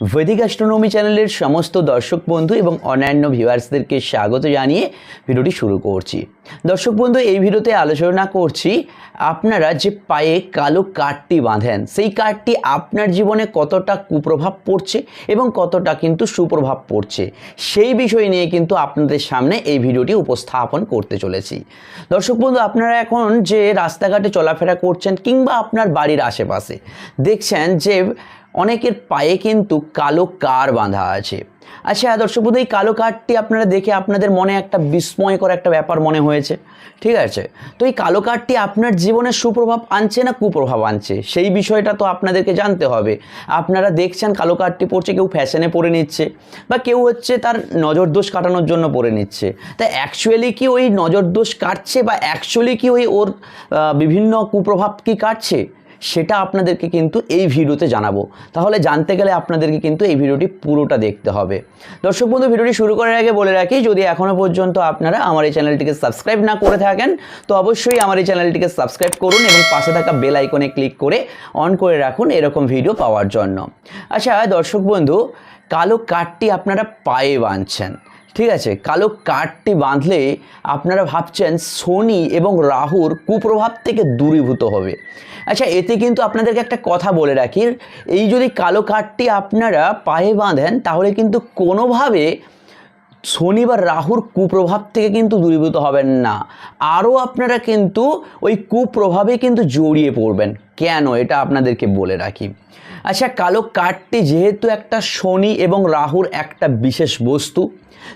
বৈদিক অ্যাস্ট্রোনমি চ্যানেলের সমস্ত দর্শক বন্ধু এবং অন্যান্য ভিউয়ার্সদেরকে স্বাগত জানিয়ে ভিডিওটি শুরু করছি। দর্শক বন্ধু, এই ভিডিওতে আলোচনা করছি আপনারা যে পায়ে কালো কাঠটি বাঁধেন, সেই কাঠটি আপনার জীবনে কতটা কুপ্রভাব পড়ছে এবং কতটা কিন্তু সুপ্রভাব পড়ছে, সেই বিষয় নিয়ে কিন্তু আপনাদের সামনে এই ভিডিওটি উপস্থাপন করতে চলেছি। দর্শক বন্ধু, আপনারা এখন যে রাস্তাঘাটে চলাফেরা করছেন কিংবা আপনার বাড়ির আশেপাশে, দেখছেন যে অনেকের পায়ে কিন্তু কালো কার বাঁধা আছে। আচ্ছা দর্শক বন্ধু এই কালো কার্ডটি আপনারা দেখে আপনাদের মনে একটা বিস্ময়কর একটা ব্যাপার মনে হয়েছে। ঠিক আছে? তো এই কালো কার্ডটি আপনার জীবনে সুপ্রভাব আনছে না কুপ্রভাব আনছে? সেই বিষয়টা তো আপনাদেরকে জানতে হবে। আপনারা দেখছেন কালো কার্ডটি পড়ছে, কেউ ফ্যাশনে পরে নিচ্ছে বা কেউ হচ্ছে তার নজর দোষ কাটানোর জন্য পরে নিচ্ছে। তা অ্যাকচুয়ালি কি ওই নজর দোষ কাটছে বা অ্যাকচুয়ালি কি ওই ওর বিভিন্ন কুপ্রভাব কি কাটছে? সেটা আপনাদেরকে কিন্তু এই ভিডিওতে জানাব। তাহলে জানতে গেলে আপনাদেরকে কিন্তু এই ভিডিওটি পুরোটা দেখতে হবে। দর্শক বন্ধু, ভিডিওটি শুরু করার আগে বলে রাখি, যদি এখনও পর্যন্ত আপনারা আমার এই চ্যানেলটিকে সাবস্ক্রাইব না করে থাকেন, তো অবশ্যই আমার এই চ্যানেলটিকে সাবস্ক্রাইব করুন এবং পাশে থাকা বেল আইকনে ক্লিক করে অন করে রাখুন এরকম ভিডিও পাওয়ার জন্য। আচ্ছা দর্শক বন্ধু, কালো কাঠটি আপনারা পায়ে বাঁধছেন। ঠিক আছে, কালো কাঠটি বাঁধলে আপনারা ভাবছেন শনি এবং রাহুর কুপ্রভাব থেকে দূরীভূত হবে। আচ্ছা এতে কিন্তু আপনাদেরকে একটা কথা বলে রাখি, এই যদি কালো কাঠটি আপনারা পায়ে বাঁধেন, তাহলে কিন্তু কোনোভাবে শনি বা রাহুর কুপ্রভাব থেকে কিন্তু দূরীভূত হবেন না। আরও আপনারা কিন্তু ওই কুপ্রভাবে কিন্তু জড়িয়ে পড়বেন। কেন? এটা আপনাদেরকে বলে রাখি। আচ্ছা কালো কাঠটি যেহেতু একটা শনি এবং রাহুর একটা বিশেষ বস্তু,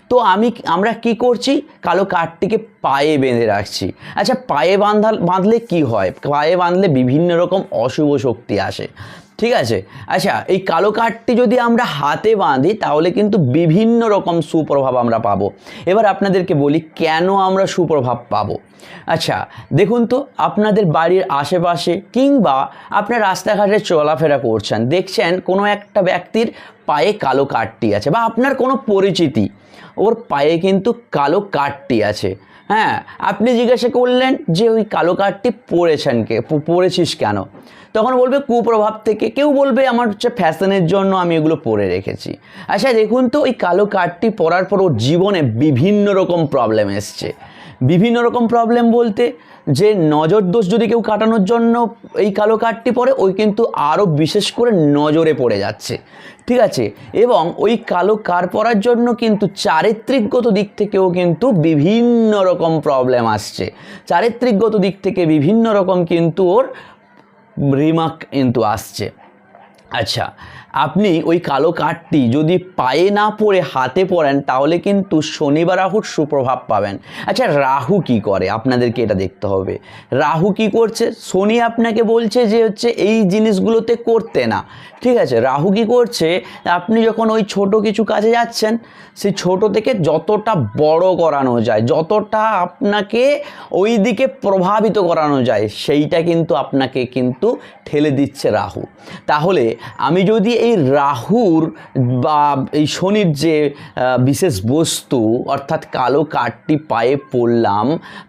তো আমি আমরা কি করছি? কালো কাঠটিকে পায়ে বেঁধে রাখছি। আচ্ছা পায়ে বাঁধা বাঁধলে কি হয়? পায়ে বাঁধলে বিভিন্ন রকম অশুভ শক্তি আসে। ঠিক আছে? আচ্ছা এই কালো কাঠটি যদি আমরা হাতে বাঁধি, তাহলে কিন্তু বিভিন্ন রকম সুপ্রভাব আমরা পাবো। এবার আপনাদেরকে বলি কেন আমরা সুপ্রভাব পাবো? আচ্ছা দেখুন তো, আপনাদের বাড়ির আশেপাশে কিংবা আপনার রাস্তাঘাটে চলাফেরা করছেন, দেখছেন কোনো একটা ব্যক্তির পায়ে কালো কাঠটি আছে বা আপনার কোনো পরিচিতি, ওর পায়ে কিন্তু কালো কাঠটি আছে। হ্যাঁ আপনি জিজ্ঞাসা করলেন যে ওই কালো কার্ডটি পরেছেন কে পরেছিস কেন? তখন বলবে কুপ্রভাব থেকে, কেউ বলবে আমার হচ্ছে ফ্যাশনের জন্য আমি এগুলো পরে রেখেছি। আচ্ছা দেখুন তো, ওই কালো কার্ডটি পরার পর ওর জীবনে বিভিন্ন রকম প্রবলেম এসছে। বিভিন্ন রকম প্রবলেম বলতে যে নজর দোষ যদি কেউ কাটানোর জন্য এই কালো কাঠটি পরে, ওই কিন্তু আরও বিশেষ করে নজরে পড়ে যাচ্ছে। ঠিক আছে? এবং ওই কালো কার পরার জন্য কিন্তু চারিত্রিকগত দিক থেকেও কিন্তু বিভিন্ন রকম প্রবলেম আসছে। চারিত্রিকগত দিক থেকে বিভিন্ন রকম কিন্তু ওর রিমার্ক কিন্তু আসছে। আচ্ছা আপনি ওই কালো কাঠটি যদি পায়ে না পরে হাতে পরেন তাহলে কিন্তু শনিবার রাহুর সুপ্রভাব পাবেন। আচ্ছা রাহু কি করে? আপনাদেরকে এটা দেখতে হবে। রাহু কি করছে? শনি আপনাকে বলছে যে হচ্ছে এই জিনিসগুলোতে করতে না। ঠিক আছে, রাহু কি করছে? আপনি যখন ওই ছোট কিছু কাজে যাচ্ছেন সেই ছোট থেকে যতটা বড় করানো যায়, যতটা আপনাকে ওই দিকে প্রভাবিত করানো যায়, সেইটা কিন্তু আপনাকে কিন্তু ঠেলে দিচ্ছে রাহু। তাহলে আমি যদি এই রাহুর বা এই শনির যে বিশেষ বস্তু, অর্থাৎ কালো কাঠটি পায়ে পড়লাম,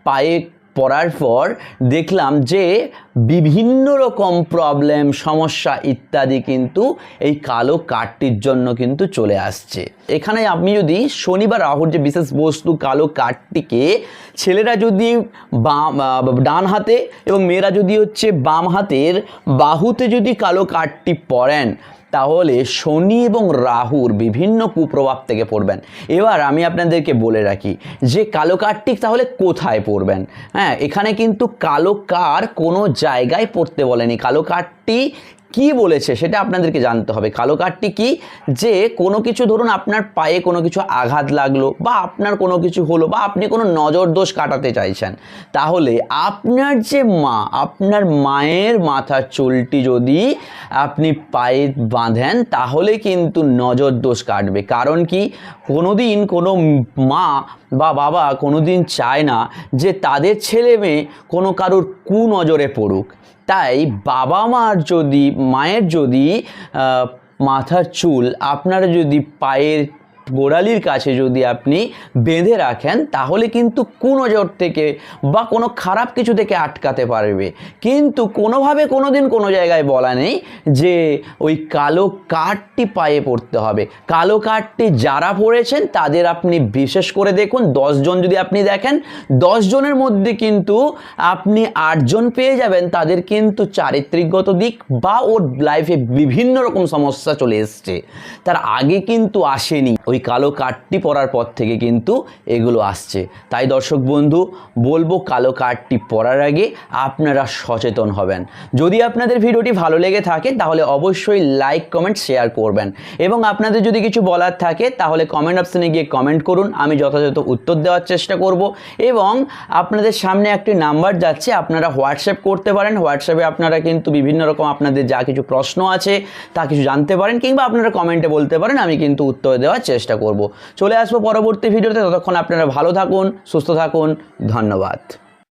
পায়ে পড়ার পর দেখলাম যে, বিভিন্ন রকম প্রবলেম সমস্যা ইত্যাদি কিন্তু এই কালো কাঠটির জন্য কিন্তু চলে আসছে। এখানে আপনি যদি শনি বা রাহুর যে বিশেষ বস্তু, কালো কাঠটিকে ছেলেরা যদি বাম ডান হাতে এবং মেয়েরা যদি হচ্ছে বাম হাতের, বাহুতে যদি কালো কাঠটি পরেন তাহলে শনি এবং রাহুর বিভিন্ন কুপ্রভাব থেকে পড়বেন। এবার আমি আপনাদেরকে বলে রাখি যে কালো কার্তিক তাহলে কোথায় পড়বেন? হ্যাঁ এখানে কিন্তু কালো কার কোনো জায়গায় পড়তে বলেনি। কালো কাঠটি কি বলেছে সেটা আপনাদেরকে জানতে হবে। কালো কাঠটি কি? যে কোনো কিছু ধরুন আপনার পায়ে কোনো কিছু আঘাত লাগল বা আপনার কোনো কিছু হলো বা আপনি কোনো নজর দোষ কাটাতে চাইছেন, তাহলে আপনার যে মা, আপনার মায়ের মাথার চুলটি যদি আপনি পায়ে বাঁধেন, তাহলে কিন্তু নজর দোষ কাটবে। কারণ কি? কোনোদিন কোনো মা বা বাবা কোনোদিন চায় না যে তাদের ছেলে মেয়ে কোনো কারোর কুনজরে পড়ুক। তাই বাবা মার যদি মায়ের যদি মাথার চুল আপনারা যদি পায়ের গোড়ালির কাছে যদি আপনি বেঁধে রাখেন, তাহলে কিন্তু কোনো কুনজর থেকে বা কোনো খারাপ কিছু থেকে আটকাতে পারবে। কিন্তু কোনোভাবে কোনো দিন কোনো জায়গায় বলা নেই যে ওই কালো কার্ডটি পায়ে পড়তে হবে। কালো কার্ডটি যারা পড়েছেন, তাদের আপনি বিশেষ করে দেখুন দশজন যদি আপনি দেখেন জনের মধ্যে কিন্তু আপনি আটজন পেয়ে যাবেন। তাদের কিন্তু চারিত্রিকগত দিক বা ওর লাইফে বিভিন্ন রকম সমস্যা চলে এসছে। তার আগে কিন্তু আসেনি। ওই কালো কার্ডটি পরার পর থেকে কিন্তু এগুলো আসছে। তাই দর্শক বন্ধু, বলব কালো কার্ডটি পরার আগে আপনারা সচেতন হবেন। যদি আপনাদের ভিডিওটি ভালো লেগে থাকে, তাহলে অবশ্যই লাইক, কমেন্ট, শেয়ার করবেন। এবং আপনাদের যদি কিছু বলার থাকে, তাহলে কমেন্ট অপশানে গিয়ে কমেন্ট করুন। আমি যথাযথ উত্তর দেওয়ার চেষ্টা করব। এবং আপনাদের সামনে একটি নাম্বার যাচ্ছে, আপনারা হোয়াটসঅ্যাপ করতে পারেন। হোয়াটসঅ্যাপে আপনারা কিন্তু বিভিন্ন রকম আপনাদের যা কিছু প্রশ্ন আছে, তা কিছু জানতে পারেন কিংবা আপনারা কমেন্টে বলতে পারেন, আমি কিন্তু উত্তর দেওয়ার চেষ্টা করব। চলে আসব পরবর্তী ভিডিওতে। ততক্ষণ আপনারা ভালো থাকুন সুস্থ থাকুন। ধন্যবাদ।